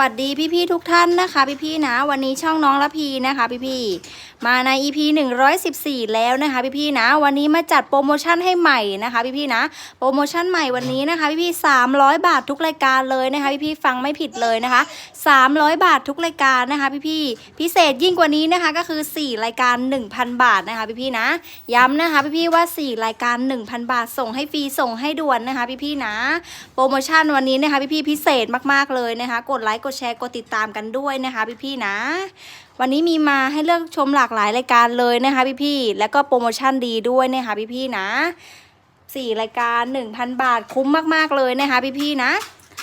วัสดีพี่ๆทุกท่านนะคะ พี่ๆนะ วันนี้ช่องน้องละพีนะคะ พี่ๆมาใน EP 114 แล้วนะคะพี่ๆนะ วันนี้มาจัดโปรโมชั่นให้ใหม่นะคะ พี่ๆนะโปรโมชั่นใหม่วันนี้นะคะ พี่ๆ300 บาททุกรายการเลยนะคะ พี่ๆฟังไม่ผิดเลยนะคะ 300 บาททุกรายการนะคะ พี่ๆพิเศษยิ่งกว่านี้นะคะก็คือ 4 รายการ 1,000 บาทนะคะ พี่ๆนะ ย้ำนะคะ พี่ๆว่า 4 รายการ 1,000 บาทส่งให้ฟรีส่งให้ด่วนนะคะ พี่ๆนะ โปรโมชั่นวันนี้นะคะ พี่ๆพิเศษมากๆเลยนะคะ กดไลค์กดแชร์กดติดตามกันด้วยนะคะพี่ๆนะ วันนี้มีมาให้เลือกชมหลากหลายรายการเลยนะคะพี่ๆแล้วก็โปรโมชั่นดีด้วยนะคะพี่ๆนะสี่รายการ 1,000 บาทคุ้มมากๆเลยนะคะพี่ๆนะ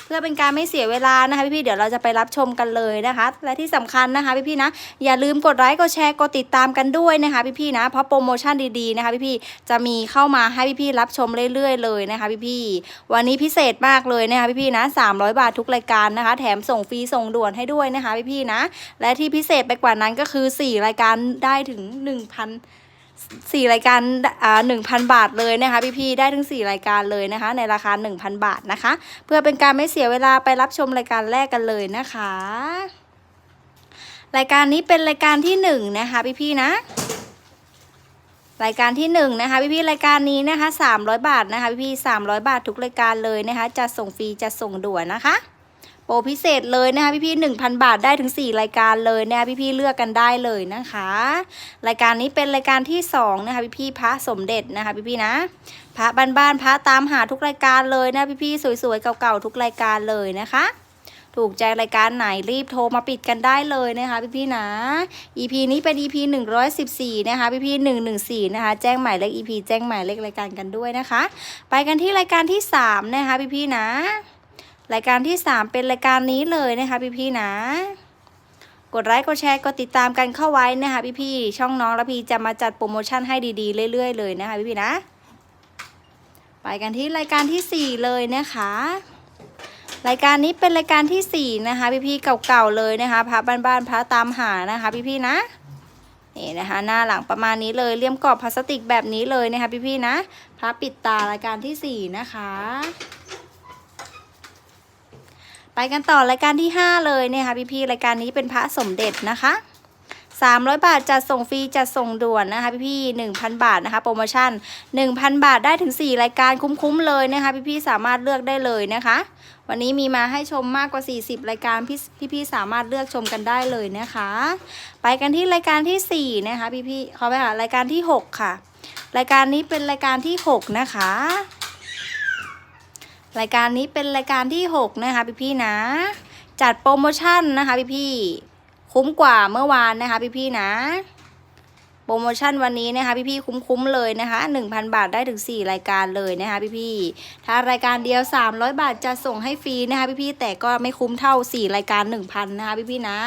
เพื่อเป็นการไม่เสียเวลานะคะพี่ๆเดี๋ยวเราจะไปรับชมกันเลยนะคะ และที่สำคัญนะคะพี่ๆนะอย่าลืมกดไลค์กดแชร์กดติดตามกันด้วยนะคะพี่ๆนะเพราะโปรโมชั่นดีๆนะคะพี่ๆจะมีเข้ามาให้พี่ๆรับชมเรื่อยๆ เลยนะคะพี่ๆวันนี้พิเศษมากเลยนะคะพี่ๆนะ300 บาททุกรายการนะคะ แถมส่งฟรีส่งด่วนให้ด้วยนะคะพี่ๆนะ และที่พิเศษไปกว่านั้นก็คือ 4 รายการได้ถึง 1,000 สี่รายการอ่าหนึ่งพันบาทเลยนะคะพี่ๆได้ถึงสี่รายการเลยนะคะ ในราคาหนึ่งพันบาทนะคะ เพื่อเป็นการไม่เสียเวลาไปรับชมรายการแรกกันเลยนะคะ รายการนี้เป็นรายการที่หนึ่งนะคะพี่ๆนะรายการที่หนึ่งนะคะพี่ๆรายการนี้นะคะสามร้อยบาทนะคะพี่ๆสามร้อยบาททุกรายการเลยนะคะจะส่งฟรีจะส่งด่วนนะคะ โปรพิเศษเลยนะคะพี่ๆหนึ่งพันบาทได้ถึง 4 รายการเลยนะคะพี่ๆเลือกกันได้เลยนะคะ รายการนี้เป็นรายการที่2นะคะพี่ๆพระสมเด็จนะคะพี่ๆนะ พระบ้านๆพระตามหาทุกรายการเลยนะพี่ๆสวยๆเก่าๆทุกรายการเลยนะคะ ถูกใจรายการไหนรีบโทรมาปิดกันได้เลยนะคะพี่ๆนะ EP นี้เป็น EP 114นะคะพี่ๆ114นะคะแจ้งหมายเลข EP แจ้งหมายเลขรายการกันด้วยนะคะ ไปกันที่รายการที่3นะคะพี่ๆนะ รายการที่ 3 เป็นรายการนี้เลยนะคะพี่ๆนะ กดไลค์กดแชร์กดติดตามกันเข้าไว้นะคะพี่ๆช่องน้องละพีจะมาจัดโปรโมชั่นให้ดีๆเรื่อยๆเลยนะคะพี่ๆนะ ไปกันที่รายการที่ 4 เลยนะคะ รายการนี้เป็นรายการที่ 4 นะคะพี่ๆเก่าๆเลยนะคะพระบ้านๆพระตามหานะคะพี่ๆนะนี่นะคะหน้าหลังประมาณนี้เลยเลี่ยมกรอบพลาสติกแบบนี้เลยนะคะพี่ๆนะพระปิดตารายการที่ 4 นะคะ ไปกันต่อรายการที่ 5 เลยเนี่ยค่ะพี่ๆรายการนี้เป็นพระสมเด็จนะคะ300 บาทจัดส่งฟรีจัดส่งด่วนนะคะพี่ๆ1,000 บาทนะคะโปรโมชั่น 1,000 บาทได้ถึง 4 รายการคุ้มๆเลยนะคะพี่ๆสามารถเลือกได้เลยนะคะ วันนี้มีมาให้ชมมากกว่า 40 รายการพี่พี่ๆสามารถเลือกชมกันได้เลยนะคะ ไปกันที่รายการที่4นะคะพี่ๆขาไปค่ะรายการที่ 6 ค่ะ รายการนี้เป็นรายการที่ 6 นะคะ รายการนี้เป็นรายการที่ 6 นะคะพี่ๆนะ จัดโปรโมชั่นนะคะพี่ๆคุ้มกว่าเมื่อวานนะคะพี่ๆนะ โปรโมชั่นวันนี้นะคะพี่ๆคุ้มๆเลยนะคะ 1,000 บาทได้ถึง 4 รายการเลยนะคะพี่ๆถ้ารายการเดียว 300 บาทจะส่งให้ฟรีนะคะพี่ๆแต่ก็ไม่คุ้มเท่า 4 รายการ 1,000นะคะพี่ๆนะ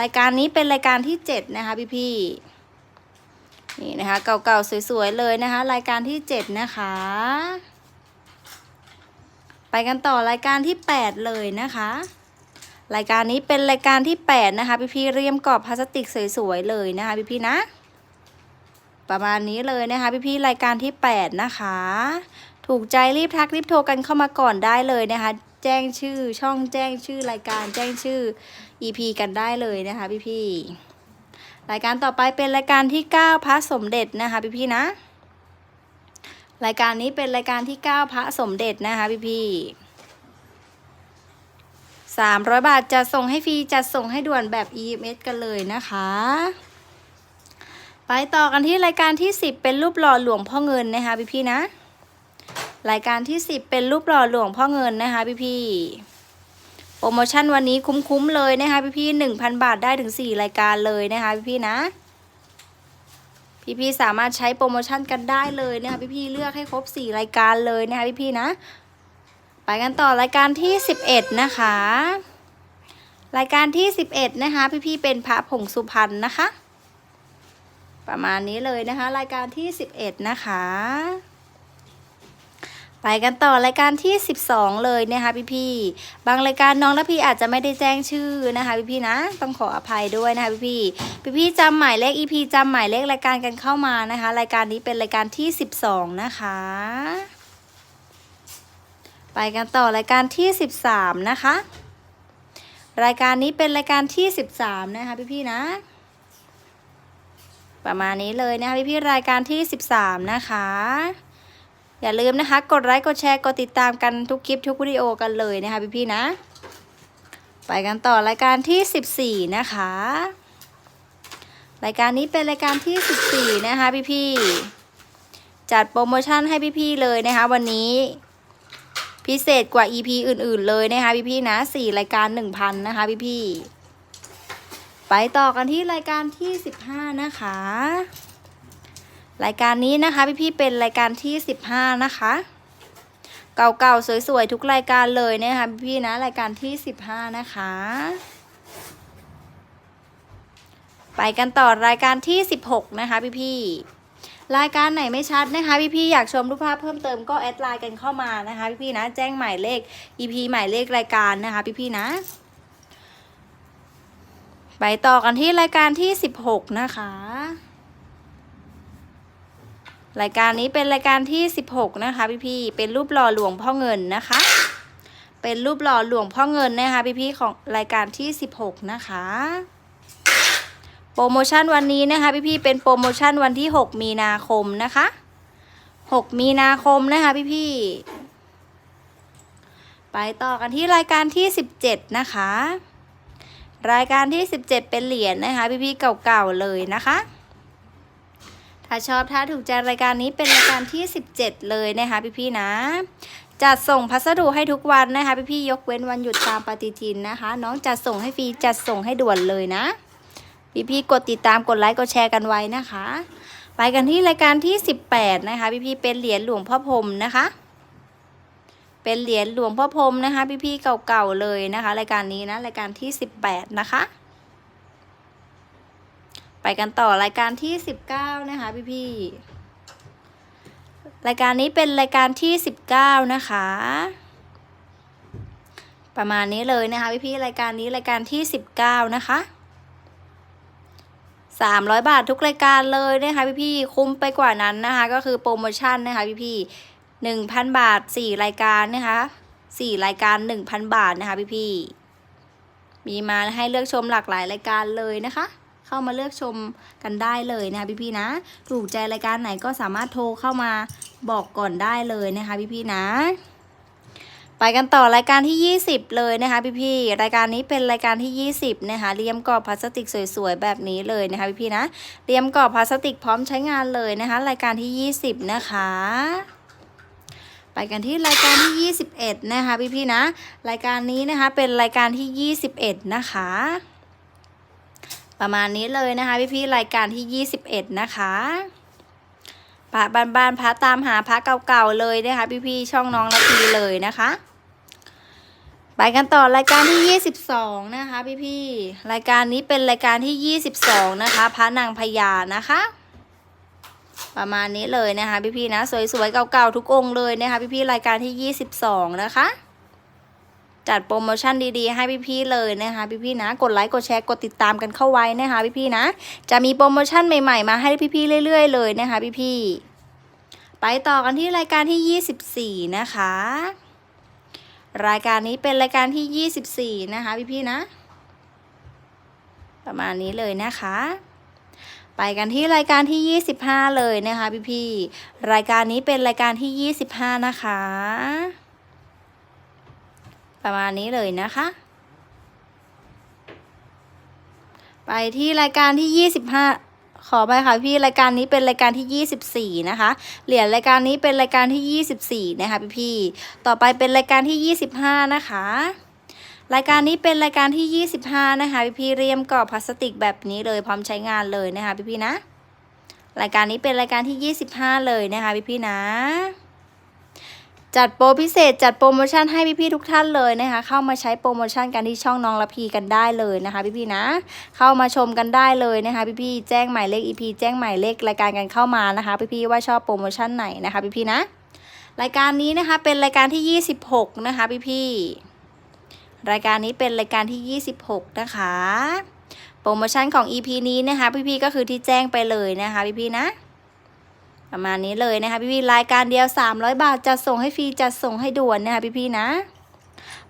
รายการนี้เป็นรายการที่ 7 นะคะพี่ๆนี่นะคะเก่าๆสวยๆเลยนะคะ รายการที่ 7 นะคะ ไปกันต่อรายการที่ 8 เลยนะคะ รายการนี้เป็นรายการที่ 8 นะคะ พี่พี่ๆเรียมกรอบพลาสติกสวยๆเลยนะคะ พี่พี่ๆนะ ประมาณนี้เลยนะคะพี่พี่ๆรายการที่ 8 นะคะ ถูกใจรีบทักรีบโทรกันเข้ามาก่อนได้เลยนะคะ แจ้งชื่อช่องแจ้งชื่อรายการแจ้งชื่อ EP กันได้เลยนะคะ พี่พี่ๆรายการต่อไปเป็นรายการที่ 9พระสมเด็จนะคะ พี่พี่ๆนะ รายการนี้เป็นรายการที่ 9 พระสมเด็จนะคะพี่พี่สามร้อยบาทจะส่งให้ฟรีจัดส่งให้ด่วนแบบ EMS กันเลยนะคะ ไปต่อกันที่รายการที่ 10 เป็นรูปหล่อหลวงพ่อเงินนะคะพี่พี่นะ รายการที่ 10 เป็นรูปหล่อหลวงพ่อเงินนะคะพี่พี่โปรโมชั่นวันนี้คุ้มๆเลยนะคะพี่พี่หนึ่งพันบาทได้ถึง 4 รายการเลยนะคะพี่พี่นะ พี่ๆสามารถใช้โปรโมชั่นกันได้เลยนะคะพี่ๆเลือกให้ครบ 4 รายการเลยนะคะพี่ๆนะ ไปกันต่อรายการที่ 11 นะคะ รายการที่ 11 นะคะ พี่ๆเป็นพระผงสุพรรณนะคะ ประมาณนี้เลยนะคะ รายการที่ 11 นะคะ ไปกันต่อรายการที่ 12 เลยนะคะพี่ๆบางรายการน้องและพี่อาจจะไม่ได้แจ้งชื่อนะคะพี่ๆนะ ต้องขออภัยด้วยนะคะพี่ๆพี่ๆจำหมายเลข EP จำหมายเลขรายการกันเข้ามานะคะ รายการนี้เป็นรายการที่ 12 นะคะ ไปกันต่อรายการที่ 13 นะคะ รายการนี้เป็นรายการที่ 13 นะคะพี่ๆนะ ประมาณนี้เลยนะคะพี่ๆรายการที่ 13 นะคะ อย่าลืมนะคะ กดไลค์กดแชร์กดติดตามกันทุกคลิปทุกวิดีโอกันเลยนะคะพี่ๆนะ ไปกันต่อรายการที่ 14 นะคะ รายการนี้เป็นรายการที่ 14 นะคะพี่ๆจัดโปรโมชั่นให้พี่ๆเลยนะคะ วันนี้พิเศษกว่า EP อื่นๆ เลยนะคะพี่ๆนะ4รายการ 1,000 นะคะพี่ๆไปต่อกันที่รายการที่ 15 นะคะ รายการนี้นะคะพี่ๆเป็นรายการที่ 15 นะคะ เก่าๆสวยๆทุกรายการเลยนะคะพี่ๆนะรายการที่ 15 นะคะ ไปกันต่อรายการที่ 16 นะคะพี่ๆรายการไหนไม่ชัดนะคะพี่ๆอยากชมรูปภาพเพิ่มเติมก็แอดไลน์กันเข้ามานะคะพี่ๆนะแจ้งหมายเลข EP หมายเลขรายการนะคะพี่ๆนะ ไปต่อกันที่รายการที่ 16 นะคะ รายการนี้เป็นรายการที่ 16 นะคะพี่ๆเป็นรูปหล่อหลวงพ่อเงินนะคะ เป็นรูปหล่อหลวงพ่อเงินนะคะพี่ๆของรายการที่ 16 นะคะ โปรโมชั่นวันนี้นะคะพี่ๆเป็นโปรโมชั่นวันที่ 6 มีนาคมนะคะ 6 มีนาคมนะคะพี่ๆไปต่อกันที่รายการที่ 17 นะคะ รายการที่ 17 เป็นเหรียญนะคะพี่ๆเก่าๆเลยนะคะ ถ้าชอบถ้าถูกใจรายการนี้เป็นรายการที่ 17 เลยนะคะพี่ๆนะ จัดส่งพัสดุให้ทุกวันนะคะพี่ๆยกเว้นวันหยุดตามปฏิทินนะคะ น้องจัดส่งให้ฟรีจัดส่งให้ด่วนเลยนะ พี่ๆกดติดตามกดไลค์กดแชร์กันไว้นะคะ ไปกันที่รายการที่ 18 นะคะ พี่ๆเป็นเหรียญหลวงพ่อพรมนะคะเป็นเหรียญหลวงพ่อพรมนะคะ พี่ๆเก่าๆเลยนะคะ รายการนี้นะรายการที่ 18 นะคะ ไปกันต่อรายการที่ 19 นะคะพี่ๆรายการนี้เป็นรายการที่ 19 นะคะ ประมาณนี้เลยนะคะพี่ๆรายการนี้รายการที่ 19 นะคะ 300 บาททุกรายการเลยนะคะพี่ๆคุ้มไปกว่านั้นนะคะ ก็คือโปรโมชั่นนะคะพี่ๆ1,000 บาท 4 รายการนะคะ4รายการ 1,000 บาทนะคะพี่ๆมีมาให้เลือกชมหลากหลายรายการเลยนะคะ เข้ามาเลือกชมกันได้เลยนะคะพี่ๆนะ ถูกใจรายการไหนก็สามารถโทรเข้ามาบอกก่อนได้เลยนะคะพี่ๆนะ ไปกันต่อรายการที่ 20 เลยนะคะพี่ๆรายการนี้เป็นรายการที่ 20นะคะเรียมกรอบพลาสติกสวยๆแบบนี้เลยนะคะพี่ๆนะเรียมกรอบพลาสติกพร้อมใช้งานเลยนะคะรายการที่ 20 นะคะไปกันที่รายการที่ 21 นะคะพี่ๆนะ รายการนี้นะคะเป็นรายการที่ 21 นะคะ ประมาณนี้เลยนะคะพี่ๆรายการที่ 21 นะคะพระบ้านๆพระตามหาพระเก่าๆเลยนะคะ พี่ๆช่องน้องละพีเลยนะคะ ไปกันต่อรายการที่ 22 นะคะ พี่ๆรายการนี้เป็นรายการที่ 22 นะคะ พระนางพญานะคะประมาณนี้เลยนะคะพี่ๆนะ สวยๆเก่าๆทุกองเลยนะคะพี่ๆรายการที่ 22 นะคะ จัดโปรโมชั่นดีๆ ให้พี่ๆเลยนะคะพี่ๆนะ กดไลค์กดแชร์กดติดตามกันเข้าไว้นะคะพี่ๆนะ จะมีโปรโมชั่นใหม่ๆ มาให้พี่ๆเรื่อย ๆ เลยนะคะพี่ๆไปต่อกันที่รายการที่ 24 นะคะ รายการนี้เป็นรายการที่ 24 นะคะพี่ๆนะ ประมาณนี้เลยนะคะไปกันที่รายการที่ 25 เลยนะคะพี่ๆ รายการนี้เป็นรายการที่ 25 นะคะ ประมาณนี้เลยนะคะ ไปที่รายการที่ 25ขอไปค่ะพี่รายการนี้เป็นรายการที่ 24 นะคะ เหรียญรายการนี้เป็นรายการที่ 24 นะคะพี่ๆต่อไปเป็นรายการที่ 25 นะคะ รายการนี้เป็นรายการที่ 25 นะคะพี่ๆเรียมกรอบพลาสติกแบบนี้เลยพร้อมใช้งานเลยนะคะพี่ๆนะ รายการนี้เป็นรายการที่ 25 เลยนะคะพี่ๆนะ จัดโปรพิเศษจัดโปรโมชั่นให้พี่ๆทุกท่านเลยนะคะ เข้ามาใช้โปรโมชั่นกันที่ช่องน้องละพีกันได้เลยนะคะ พี่ๆนะ เข้ามาชมกันได้เลยนะคะ พี่ๆแจ้งหมายเลข EP แจ้งหมายเลขรายการกันเข้ามานะคะ พี่ๆว่าชอบโปรโมชั่นไหนนะคะ พี่ๆนะ รายการนี้นะคะเป็นรายการที่ 26 นะคะ พี่ๆรายการนี้เป็นรายการที่ 26 นะคะ โปรโมชั่นของ EP นี้นะคะ พี่ๆก็คือที่แจ้งไปเลยนะคะ พี่ๆนะ ประมาณนี้เลยนะคะพี่ๆรายการเดียว 300 บาทจัดส่งให้ฟรีจัดส่งให้ด่วนนะคะพี่ๆนะ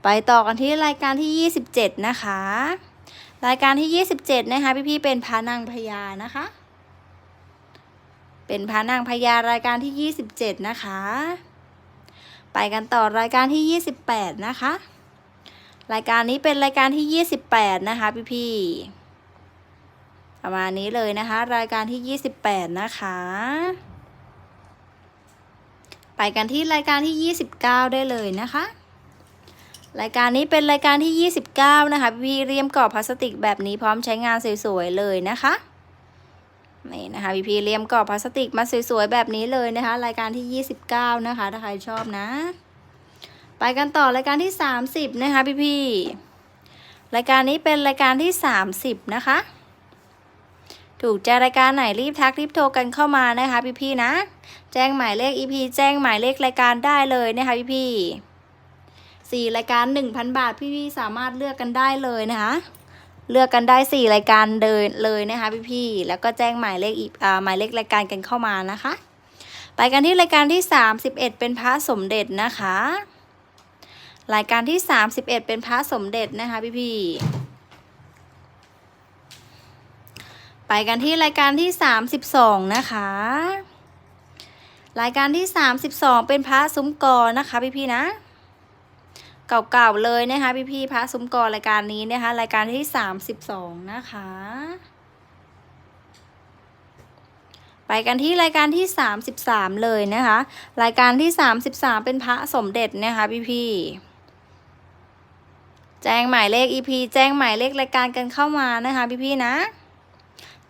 ไปต่อกันที่รายการที่ 27 นะคะ รายการที่ 27 นะคะพี่ๆเป็นพระนางพญานะคะ เป็นพระนางพญารายการที่ 27 นะคะ ไปกันต่อรายการที่ 28 นะคะ รายการนี้เป็นรายการที่ 28 นะคะพี่ๆประมาณนี้เลยนะคะ รายการที่ 28 นะคะ ไปกันที่รายการที่ 29 ได้เลยนะคะ รายการนี้เป็นรายการที่ 29 นะคะพี่เรียมกรอบพลาสติกแบบนี้พร้อมใช้งานสวยๆเลยนะคะนี่นะคะพี่พีเรียมกรอบพลาสติกมาสวยๆแบบนี้เลยนะคะ รายการที่ 29 นะคะ ถ้าใครชอบนะ ไปกันต่อรายการที่ 30 นะคะพี่พี่รายการนี้เป็นรายการที่ 30 นะคะ ถูกใจรายการไหนรีบทักรีบโทรกันเข้ามานะคะพี่พี่นะ แจ้งหมายเลข EP แจ้งหมายเลขรายการได้เลยนะคะพี่พี่สี่รายการ 1,000 บาทพี่พี่สามารถเลือกกันได้เลยนะคะ เลือกกันได้4รายการเดินเลยนะคะพี่ๆแล้วก็แจ้งหมายเลขอีกอ่าหมายเลขรายการกันเข้ามานะคะ ไปกันที่รายการที่ 31 เป็นพระสมเด็จนะคะ รายการที่ 31 เป็นพระสมเด็จนะคะพี่ๆ ไปกันที่รายการที่ 32 นะคะ รายการที่ 32 เป็นพระซุ้มกอนะคะพี่ๆนะ เก่าๆเลยนะคะพี่ๆพระซุ้มกอรายการนี้นะคะ รายการที่สามสิบสองนะคะ ไปกันที่รายการที่สามสิบสามเลยนะคะ รายการที่สามสิบสามเป็นพระสมเด็จนะคะพี่ๆแจ้งหมายเลข EP แจ้งหมายเลขรายการกันเข้ามานะคะพี่ๆนะ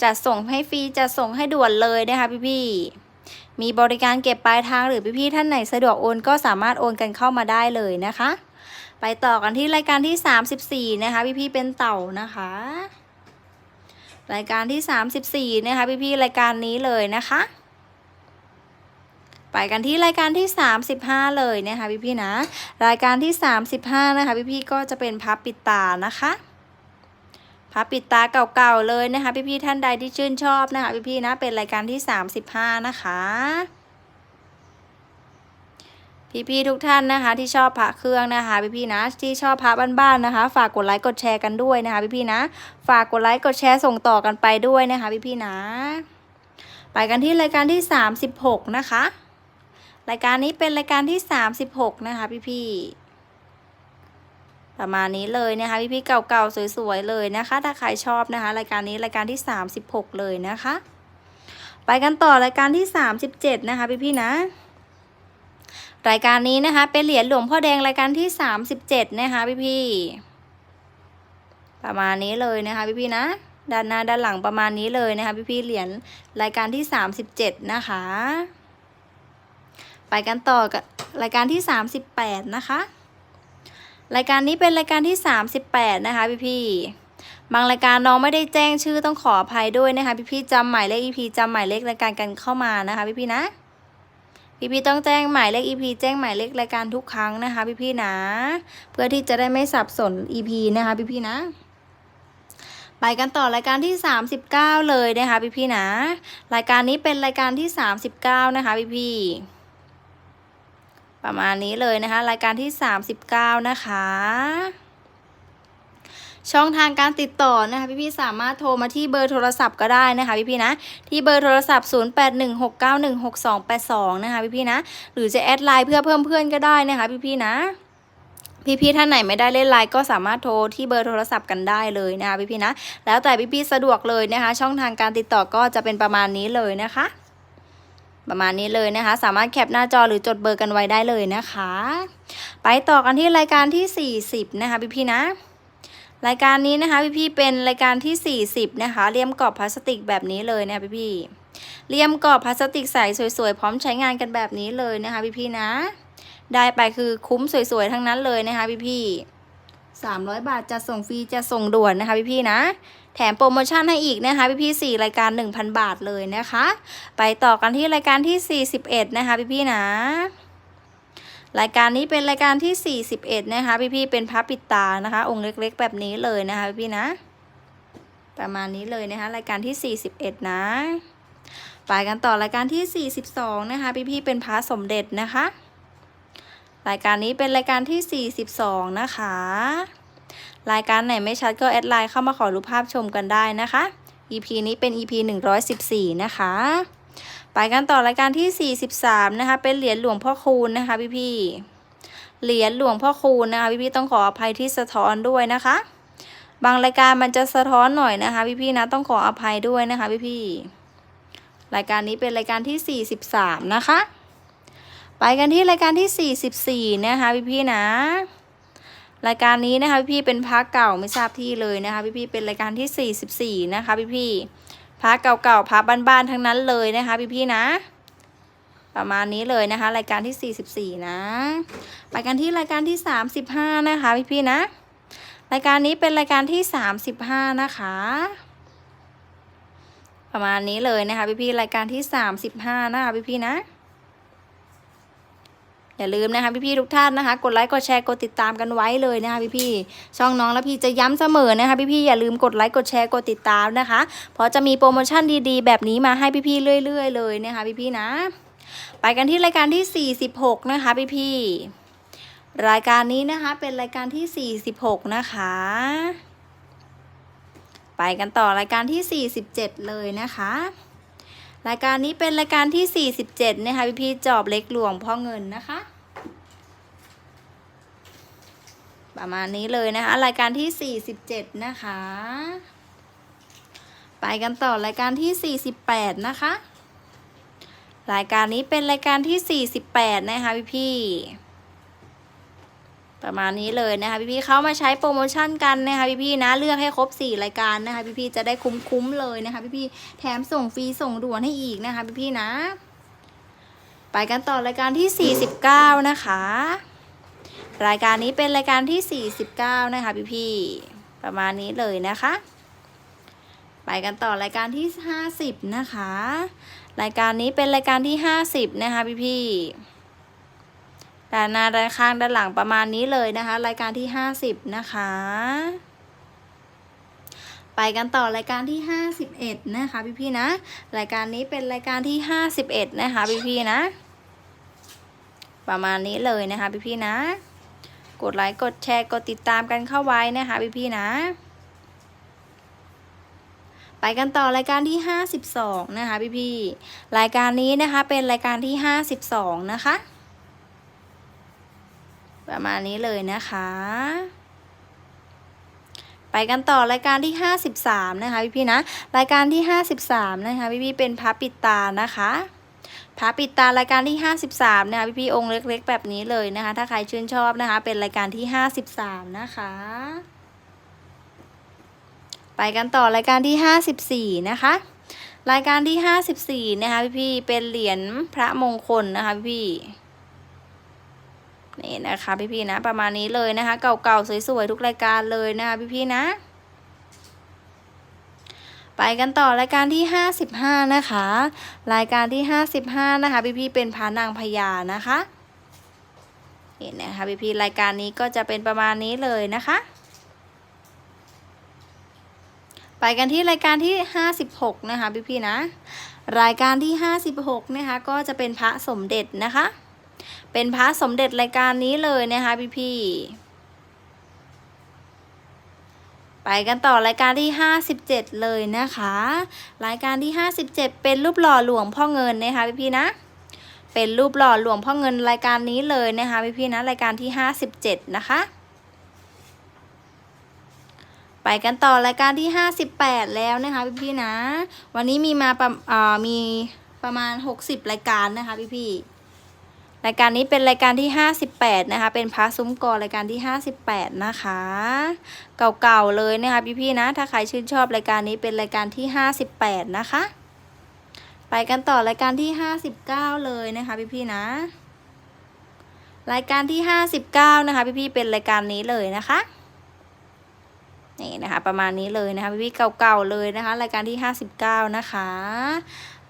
จัดส่งให้ฟรีจัดส่งให้ด่วนเลยนะคะพี่ๆมีบริการเก็บปลายทางหรือพี่ๆท่านไหนสะดวกโอนก็สามารถโอนกันเข้ามาได้เลยนะคะ ไปต่อกันที่รายการที่ 34 นะคะ พี่พี่ๆเป็นเต่านะคะ รายการที่ 34 นะคะพี่พี่ๆรายการนี้เลยนะคะ ไปกันที่รายการที่ 35 เลยนะคะพี่พี่ๆนะ รายการที่ 35 นะคะพี่พี่ๆก็จะเป็นพับปิดตานะคะ พับปิดตาเก่าๆเลยนะคะ พี่ๆท่านใดที่ชื่นชอบนะคะพี่พี่ๆนะเป็นรายการที่ 35 นะคะ พี่ๆทุกท่านนะคะ ที่ชอบพระเครื่องนะคะ พี่ๆนะที่ชอบพระบ้านๆนะคะ ฝากกดไลค์กดแชร์กันด้วยนะคะ พี่ๆนะ ฝากกดไลค์กดแชร์ส่งต่อกันไปด้วยนะคะ พี่ๆนะ ไปกันที่รายการที่ 36 นะคะ รายการนี้เป็นรายการที่ 36 นะคะ พี่ๆ ประมาณนี้เลยนะคะพี่ๆเก่าๆสวยๆเลยนะคะ ถ้าใครชอบนะคะ รายการนี้รายการที่ 36 เลยนะคะ ไปกันต่อรายการที่ 37 นะคะพี่ๆนะ รายการนี้นะคะ เป็นเหรียญหลวงพ่อแดงรายการที่สามสิบเจ็ดนะคะพี่พี่ๆประมาณนี้เลยนะคะพี่พี่ๆนะด้านหน้าด้านหลังประมาณนี้เลยนะคะพี่พี่ๆเหรียญรายการที่สามสิบเจ็ดนะคะ ไปกันต่อกับรายการที่สามสิบแปดนะคะ รายการนี้เป็นรายการที่สามสิบแปดนะคะพี่พี่บางรายการน้องไม่ได้แจ้งชื่อต้องขออภัยด้วยนะคะ พี่พี่จำหมายเลข EP จำหมายเลขรายการกันเข้ามานะคะ พี่พี่นะ พี่พี่ต้องแจ้งหมายเลข EP แจ้งหมายเลขรายการทุกครั้งนะคะ พี่พี่นะ เพื่อที่จะได้ไม่สับสน EP นะคะ พี่พี่นะไปกันต่อรายการที่ 39 เลยนะคะพี่พี่นะ รายการนี้เป็นรายการที่ 39 นะคะพี่พี่ ประมาณนี้เลยนะคะ รายการที่ 39 นะคะ ช่องทางการติดต่อนะคะพี่ๆสามารถโทรมาที่เบอร์โทรศัพท์ก็ได้นะคะพี่ๆนะ ที่เบอร์โทรศัพท์ 0816916282 นะคะพี่ๆนะ หรือจะแอดไลน์เพื่อเพิ่มเพื่อนก็ได้นะคะพี่ๆนะพี่ๆท่านไหนไม่ได้เล่นไลน์ก็สามารถโทรที่เบอร์โทรศัพท์กันได้เลยนะคะพี่ๆนะ แล้วแต่พี่ๆสะดวกเลยนะคะ ช่องทางการติดต่อก็จะเป็นประมาณนี้เลยนะคะ ประมาณนี้เลยนะคะ สามารถแคปหน้าจอหรือจดเบอร์กันไว้ได้เลยนะคะ ไปต่อกันที่รายการที่ 40 นะคะพี่ๆนะ รายการนี้นะคะพี่ๆเป็นรายการที่ 40 นะคะเลี่ยมกรอบพลาสติกแบบนี้เลยนะคะพี่เลี่ยมกรอบพลาสติกใสสวยๆ พร้อมใช้งานกันแบบนี้เลยนะคะพี่ๆนะ ได้ไปคือคุ้มสวยๆ ทั้งนั้นเลยนะคะพี่ๆ300 บาทจะส่งฟรีจะส่งด่วนนะคะพี่ๆนะ แถมโปรโมชั่นให้อีกนะคะพี่ๆ4รายการ 1,000 บาทเลยนะคะ ไปต่อกันที่รายการที่ 41 นะคะพี่ๆนะรายการนี้เป็นรายการที่ 41 นะคะ พี่ๆ เป็นพระปิดตานะคะ องค์เล็กๆ แบบนี้เลยนะคะพี่ๆนะ ประมาณนี้เลยนะคะ รายการที่ 41 นะไปกันต่อรายการที่ 42 นะคะ พี่ๆ เป็นพระสมเด็จนะคะ รายการนี้เป็นรายการที่ 42 นะคะ รายการไหนไม่ชัดก็แอดไลน์เข้ามาขอรูปภาพชมกันได้นะคะ EP นี้เป็น EP 114 นะคะ ไปกันต่อรายการที่ 43 นะคะ เป็นเหรียญหลวงพ่อคูณนะคะพี่พี่เหรียญหลวงพ่อคูณนะคะพี่พี่ต้องขออภัยที่สะท้อนด้วยนะคะ บางรายการมันจะสะท้อนหน่อยนะคะ พี่พี่นะต้องขออภัยด้วยนะคะ พี่พี่รายการนี้เป็นรายการที่ 43 นะคะ ไปกันที่รายการที่ 44 นะคะพี่พี่นะ รายการนี้นะคะพี่ๆเป็นพักเก่าไม่ทราบที่เลยนะคะพี่พี่ๆเป็นรายการที่ 44 นะคะ พี่พี่ๆพักเก่าๆพักบ้านๆทั้งนั้นเลยนะคะพี่พี่ๆนะ ประมาณนี้เลยนะคะ รายการที่ 44 นะไปกันที่รายการที่ 35 นะคะ พี่พี่ๆนะ รายการนี้เป็นรายการที่ 35 นะคะประมาณนี้เลยนะคะพี่พี่ๆรายการที่ 35 นะคะพี่พี่ๆนะ อย่าลืมนะคะพี่ๆทุกท่านนะคะ กดไลค์กดแชร์กดติดตามกันไว้เลยนะคะพี่ๆช่องน้องแล้วพี่จะย้ำเสมอนะคะ พี่ๆอย่าลืมกดไลค์กดแชร์กดติดตามนะคะ เพราะจะมีโปรโมชั่นดีๆ แบบนี้มาให้พี่ๆเรื่อย ๆ เลยนะคะ พี่ๆนะ ไปกันที่รายการที่ 46 นะคะ พี่ๆรายการนี้นะคะเป็นรายการที่ 46 นะคะ ไปกันต่อรายการที่ 47 เลยนะคะ รายการนี้เป็นรายการที่ 47 นะคะพี่พี่จอบเล็กหลวงพ่อเงินนะคะ ประมาณนี้เลยนะคะ รายการที่ 47 นะคะ ไปกันต่อรายการที่ 48 นะคะ รายการนี้เป็นรายการที่ 48 นะคะพี่พี่ ประมาณนี้เลยนะคะพี่พี่ๆเขามาใช้โปรโมชั่นกันนะคะพี่พี่ๆนะเลือกให้ครบ 4 รายการนะคะพี่พี่ๆจะได้คุ้มๆเลยนะคะพี่พี่ๆแถมส่งฟรีส่งด่วนให้อีกนะคะพี่พี่ๆนะ ไปกันต่อรายการที่ 49 นะคะ รายการนี้เป็นรายการที่ 49 นะคะพี่พี่ๆประมาณนี้เลยนะคะ ไปกันต่อรายการที่ 50 นะคะ รายการนี้เป็นรายการที่ 50 นะคะพี่พี่ๆ ด้านหน้าด้านข้างด้านหลังประมาณนี้เลยนะคะ รายการที่ 50 นะคะ ไปกันต่อรายการที่ 51 นะคะพี่ๆนะ รายการนี้เป็นรายการที่ 51 นะคะพี่ๆนะ ประมาณนี้เลยนะคะพี่ๆนะ กดไลค์กดแชร์กดติดตามกันเข้าไว้นะคะพี่ๆนะไปกันต่อรายการที่ 52 นะคะพี่พี่ๆรายการนี้นะคะเป็นรายการที่ 52 นะคะ ประมาณนี้เลยนะคะ ไปกันต่อรายการที่ 53 นะคะพี่พี่ๆนะ รายการที่ 53 นะคะพี่พี่ๆเป็นพระปิดตานะคะพระปิดตารายการที่ 53 นะคะพี่พี่ๆองค์เล็ก ๆ แบบนี้เลยนะคะ ถ้าใครชื่นชอบนะคะ เป็นรายการที่ 53 นะคะ ไปกันต่อรายการที่ 54 นะคะ รายการที่ 54 นะคะพี่พี่ๆเป็นเหรียญพระมงคลนะคะพี่พี่ นี่นะคะพี่ๆนะ ประมาณนี้เลยนะคะ เก่าๆสวยๆทุกรายการเลยนะคะพี่ๆนะ ไปกันต่อรายการที่ 55 นะคะ รายการที่ 55 นะคะ พี่ๆเป็นพระนางพญานะคะนี่นนะคะพี่ๆรายการนี้ก็จะเป็นประมาณนี้เลยนะคะ ไปกันที่รายการที่ 56 นะคะพี่พี่ๆนะ รายการที่ 56 นะคะ ก็จะเป็นพระสมเด็จนะคะ เป็นพระสมเด็จรายการนี้เลยนะคะพี่พี่ไปกันต่อรายการที่ 57 เลยนะคะ รายการที่ 57 เป็นรูปหล่อหลวงพ่อเงินนะคะพี่พี่นะ เป็นรูปหล่อหลวงพ่อเงินรายการนี้เลยนะคะพี่พี่นะรายการที่ 57 นะคะไปกันต่อรายการที่ 58 แล้วนะคะพี่พี่นะ วันนี้มีมาประมีประมาณ 60 รายการนะคะพี่พี่ รายการนี้เป็นรายการที่ 58 นะคะ เป็นพระซุ้มกอรายการที่ 58 นะคะ เก่าๆเลยนะคะพี่ๆนะ ถ้าใครชื่นชอบรายการนี้เป็นรายการที่ 58 นะคะ ไปกันต่อรายการที่ 59 เลยนะคะพี่ๆนะ รายการที่ 59 นะคะพี่พี่ๆเป็นรายการนี้เลยนะคะนี่นะคะประมาณนี้เลยนะคะพี่ๆเก่าๆเลยนะคะ รายการที่ 59 นะคะ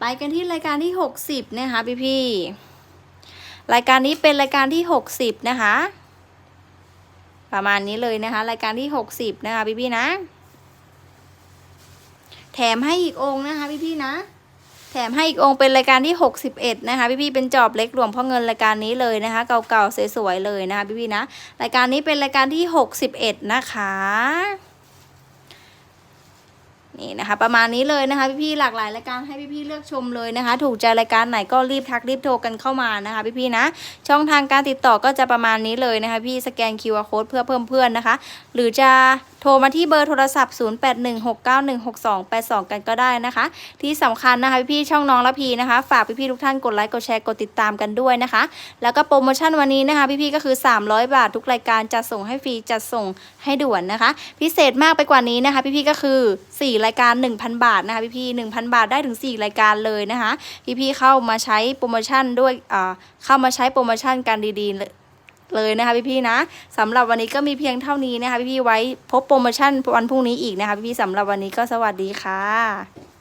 ไปกันที่รายการที่ 60 นะคะพี่ๆ รายการนี้เป็นรายการที่ 60 นะคะ ประมาณนี้เลยนะคะ รายการที่ 60 นะคะพี่ๆนะ แถมให้อีกองค์นะคะพี่ๆนะ แถมให้อีกองค์เป็นรายการที่ 61 นะคะพี่ๆเป็นจอบเล็กหลวงพ่อเงินรายการนี้เลยนะคะ เก่าๆสวยๆเลยนะคะพี่ๆนะ รายการนี้เป็นรายการที่ 61 นะคะ นี่นะคะประมาณนี้เลยนะคะพี่ๆหลากหลายรายการให้พี่ๆเลือกชมเลยนะคะ ถูกใจรายการไหนก็รีบทักรีบโทรกันเข้ามานะคะพี่ๆนะ ช่องทางการติดต่อก็จะประมาณนี้เลยนะคะพี่สแกน QR code เพื่อเพิ่มเพื่อนนะคะ หรือจะโทรมาที่เบอร์โทรศัพท์ 0816916282 กันก็ได้นะคะ ที่สำคัญนะคะพี่ๆช่องน้องละพีนะคะ ฝากพี่ๆทุกท่านกดไลค์กดแชร์กดติดตามกันด้วยนะคะ แล้วก็โปรโมชั่นวันนี้นะคะพี่ๆก็คือ 300 บาททุกรายการจัดส่งให้ฟรีจัดส่งให้ด่วนนะคะ พิเศษมากไปกว่านี้นะคะ พี่ๆก็คือ4รายการ 1,000 บาทนะคะพี่ๆ1,000 บาทได้ถึง 4 รายการเลยนะคะพี่ๆเข้ามาใช้โปรโมชั่นด้วยอ่าเข้ามาใช้โปรโมชั่นกันดีๆเลยนะคะพี่ๆนะสำหรับวันนี้ก็มีเพียงเท่านี้นะคะพี่ๆไว้พบโปรโมชั่นวันพรุ่งนี้อีกนะคะพี่ๆสำหรับวันนี้ก็สวัสดีค่ะ